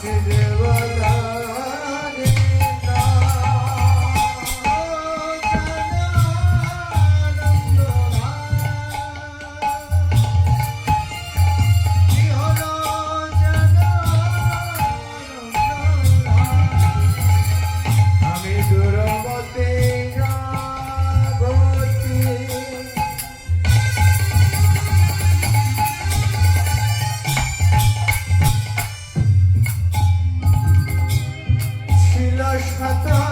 Maximilian. Yaşata, yaşatma